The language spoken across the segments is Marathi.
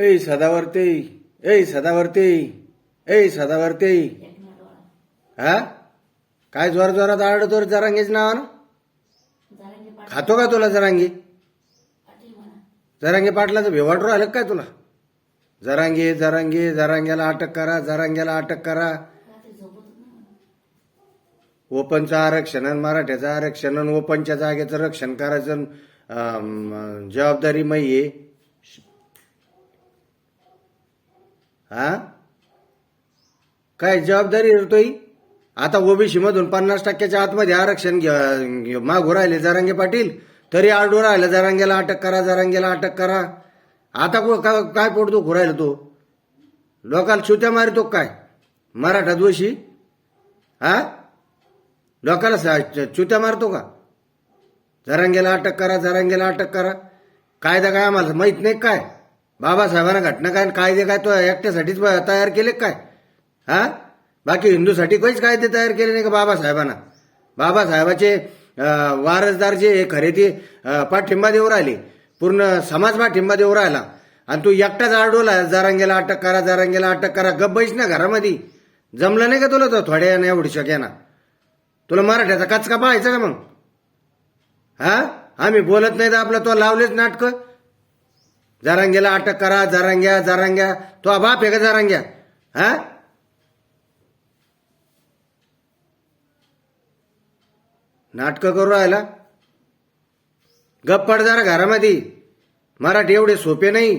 ऐ सदावर्ते ऐ सदावर्ते ऐ सदावर्ते हा काय जोर जोरात आडतो जरांगेच नावानं? खातो का तुला जरांगी? जरांगे पाटलाचं भेवाट राहिलं काय तुला? जरांगे जरांगे जरांग्याला अटक करा जरांग्याला अटक करा. ओपनचं आरक्षण आणि मराठ्याचं आरक्षण आणि ओपनच्या जागेचं रक्षण करायचं जबाबदारी मै आहे हा? काय जबाबदारी आहे आता ओबीसी मधून पन्नास टक्क्याच्या आतमध्ये आरक्षण घ्या- मागू राहिले जरांगे पाटील तरी आरडू राहिलं जरांगेला अटक करा जरांगेला अटक करा. आता को- का- काय पोटतो तो? लोकाला चुत्या मारितो काय? मराठा दोषी हा? लोकाला सा- चुत्या मारतो का? जरांगेला अटक करा जरांगेला अटक करा. कायदा काय आम्हाला माहीत नाही काय? बाबासाहेबांना घटना काय आणि कायदे काय तो एकट्यासाठीच तयार केले काय? हा? बाकी हिंदूसाठी काहीच कायदे तयार केले नाही का बाबासाहेबांना? बाबासाहेबाचे वारसदार जे हे खरे ते पाठिंबा देऊ राहिले. पूर्ण समाज पाठिंबा देऊ राहिला. आणि तू एकटाच आरडवला जरांगेला अटक करा जारांगेला अटक करा. गप बैस ना घरामध्ये. जमलं नाही का तुला तो थोड्या यानं एवढी शक्याना तुला मराठ्याचा कचका पाहायचा का मग? हा? आम्ही बोलत नाही तर आपलं तो लावलेच नाटकं. जरांग्याला अटक करा जरांग्या जरांग्या. तो बाप आहे का जरांग्या? हा? नाटक करू राहिला? गप्प पड जरा घरामध्ये. मराठी एवढे सोपे नाही.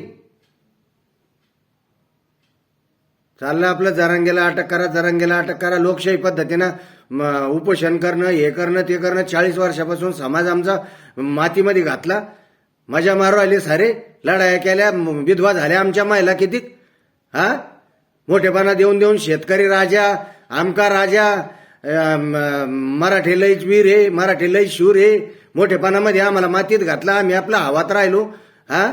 चाललं आपलं जरांगेला अटक करा जरांगेला अटक करा. लोकशाही पद्धतीनं उपोषण करणं हे करणं ते करणं चाळीस वर्षापासून समाज आमचा मातीमध्ये घातला. मजा मारू आली सारे लढाया केल्या विधवा झाल्या आमच्या महिला किती हा? मोठेपणा देऊन देऊन शेतकरी राजा आमका राजा मराठी लई वीर हे मराठी लई शूर हे. मोठेपणामध्ये आम्हाला मातीत घातला आम्ही आपला हवात राहिलो. हा?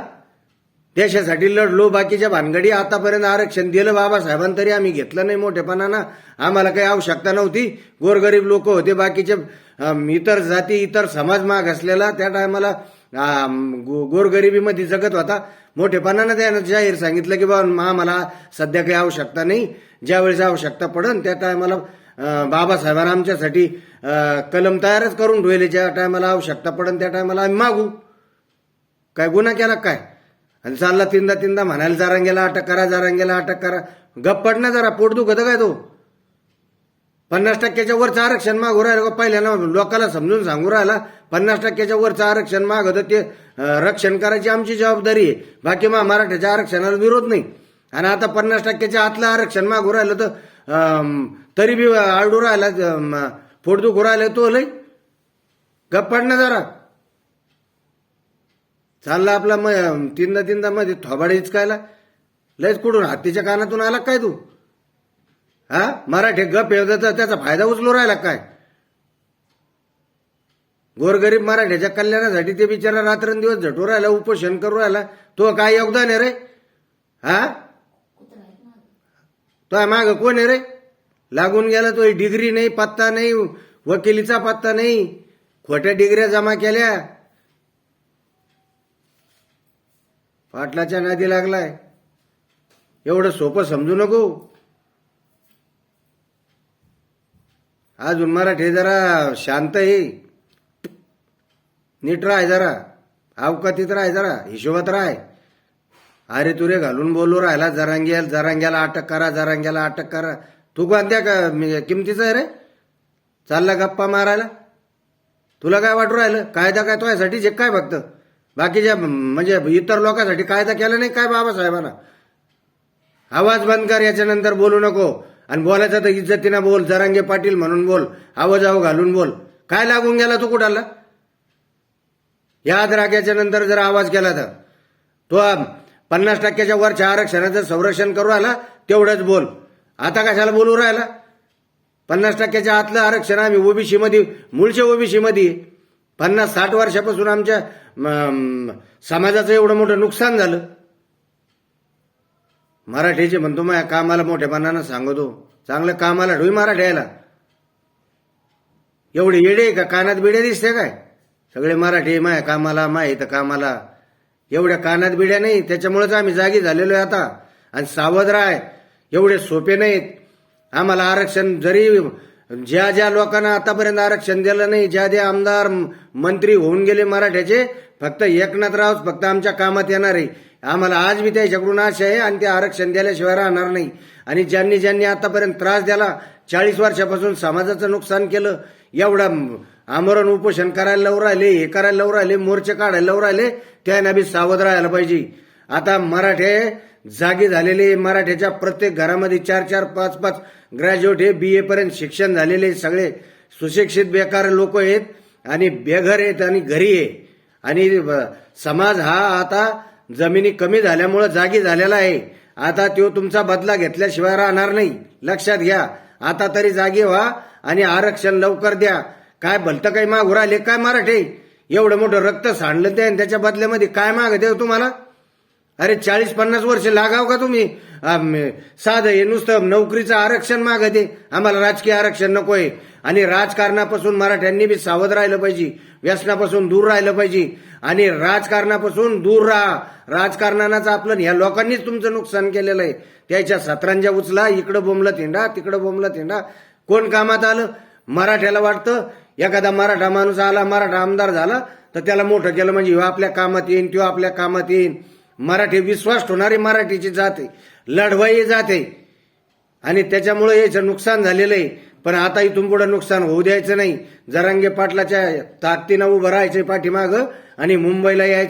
देशासाठी लढलो बाकीच्या भानगडी आतापर्यंत आरक्षण दिलं बाबासाहेबांनी तरी आम्ही घेतलं नाही मोठेपणानं. आम्हाला काही आवश्यकता नव्हती. गोरगरीब लोक होते बाकीचे इतर जाती इतर समाज माग असलेला त्या टायमाला गोरगरिबीमध्ये जगत होता. मोठेपणानं त्यानं जाहीर सांगितलं की बाबा आम्हाला सध्या काही आवश्यकता नाही. ज्यावेळेस आवश्यकता पडन त्या टायमाला बाबासाहेबांना आमच्यासाठी कलम तयारच करून ठेवले. ज्या टायमाला आवश्यकता पडन त्या टायमाला आम्ही मागू. काय गुन्हा केला काय? आणि चालला तीनदा तीनदा म्हणायला जारांगेला अटक करा जारांगेला अटक करा. गप्प पड ना जरा पोट दुखत काय तो? पन्नास टक्क्याच्या वरचं आरक्षण मागू राहिलं का लोकांना समजून सांगू राहिला? पन्नास टक्क्याच्या वरचं आरक्षण मागवतं ते रक्षण करायची आमची जबाबदारी आहे. बाकी मा मराठ्याच्या आरक्षणाला विरोध नाही. आणि आता पन्नास टक्क्याच्या आतलं आरक्षण मागू राहिलं तर तरी बी आरडू राहिला अं, दुखू राहिलं तो लय. गप ना जरा. चालला आपला मग तीनदा तीनदा मध्ये थोबाड हिचकायला लयच कुठून हत्तीच्या कानातून आला काय तू? हा? मराठी गप येऊ त्याचा फायदा उचलू राहिला काय? गोरगरीब मराठ्याच्या कल्याणासाठी ते बिचारा रात्रंदिवस झटू राहिला उपोषण करू राहिला. तो काय योगदान आहे रे? हा? तो माग कोण आहे रे? लागून गेला तो डिग्री नाही पत्ता नाही वकिलीचा पत्ता नाही. खोट्या डिग्र्या जमा केल्या. पाटलाच्या नादी लागलाय. एवढं सोपं समजू नको. अजून मराठी जरा शांत आहे नीट राह जरा. अवकातीत राह जरा. हिशोबात राह अरे तुरे घालून बोलू राहिला. जरांग्याल जरांग्याला अटक करा जरांग्याला अटक करा. तू कोणत्या का म्हणजे आहे रे? चालला गप्पा मारायला? तुला काय वाटू राहिलं? कायदा काय तुझ्यासाठी? जे काय फक्त. बाकीच्या म्हणजे इतर लोकांसाठी कायदा केला नाही काय बाबासाहेबांना? आवाज बंद कर याच्यानंतर बोलू नको. आणि बोलायचं तर इज्जतीनं बोल जरांगे पाटील म्हणून बोल आवाजाव घालून बोल. काय लागून गेला तू कुठाला? याद राखायच्या नंतर जर आवाज केला तर. तो पन्नास टक्क्याच्या वरच्या आरक्षणाचं संरक्षण करू राहिला तेवढंच बोल. आता कशाला बोलू राहिला? पन्नास टक्क्याच्या आतलं आरक्षण आम्ही ओबीसी मध्ये मूळच्या ओबीसी मध्ये पन्नास साठ वर्षापासून आमच्या समाजाचं एवढं मोठं नुकसान झालं. मराठीचे म्हणतो माझ्या कामाला मोठेपणानं सांगतो. चांगलं कामाला ढोई मराठी यायला एवढे येडे का? कानात बिड्या दिसते काय? सगळे मराठी माया कामाला माय इथं कामाला. एवढ्या कानात बिड्या नाही त्याच्यामुळेच आम्ही जागी झालेलो आहे आता. आणि सावध राय एवढे सोपे नाहीत. आम्हाला आरक्षण जरी ज्या ज्या लोकांना आतापर्यंत आरक्षण दिलं नाही ज्या ज्या आमदार मंत्री होऊन गेले मराठ्याचे फक्त एकनाथ रावच फक्त आमच्या कामात येणार आहे. आम्हाला आज बी त्याच्याकडून आशा आहे आणि ते आरक्षण दिल्याशिवाय राहणार नाही. आणि ज्यांनी ज्यांनी आतापर्यंत त्रास दिला चाळीस वर्षापासून समाजाचं नुकसान केलं एवढा आमरण उपोषण करायला लावून राहिले हे करायला लावून राहिले मोर्चे काढायला लावून राहिले त्यांना बी सावध राहायला पाहिजे. आता मराठे जागी झालेले मराठ्याच्या प्रत्येक घरामध्ये चार चार पाच पाच ग्रॅज्युएट हे बी ए पर्यंत शिक्षण झालेले सगळे. सुशिक्षित बेकार लोक आहेत आणि बेघर आहेत आणि घरी आहे. आणि समाज हा आता जमिनी कमी झाल्यामुळं जागी झालेला आहे. आता तो तुमचा बदला घेतल्याशिवाय राहणार नाही. लक्षात घ्या. आता तरी जागी व्हा आणि आरक्षण लवकर द्या. काय भलतं काही मागू राहिले काय मराठे? एवढं मोठं रक्त सांडलं ते आणि त्याच्या बदल्यामध्ये काय माग देऊ तुम्हाला? अरे चाळीस पन्नास वर्ष लागाव का तुम्ही? साधं हे नुसतं नोकरीचं आरक्षण मागते. आम्हाला राजकीय आरक्षण नकोय. आणि राजकारणापासून मराठ्यांनी बी सावध राहिलं पाहिजे. व्यसनापासून दूर राहिलं पाहिजे. आणि राजकारणापासून दूर राहा. राजकारणाचं आपलं ह्या लोकांनीच तुमचं नुकसान केलेलं आहे. त्याच्या सतरांच्या उचला इकडं बोंबलं थिंडा तिकडं बोंबलं थिंडा कोण कामात आलं? मराठ्याला वाटतं. एखादा मराठा माणूस आला मराठा आमदार झाला तर त्याला मोठं केलं म्हणजे ह्यो आपल्या कामात येईन तो आपल्या कामात येईन. मराठी विश्वास ठेवणारी मराठीची जाते लढवाई जाते आणि त्याच्यामुळे याचं नुकसान झालेलं आहे. पण आता इथून पुढे नुकसान होऊ द्यायचं नाही. जरांगे पाटलाच्या ताकदीनं उभं राहायचंय पाठीमागं आणि मुंबईला यायचं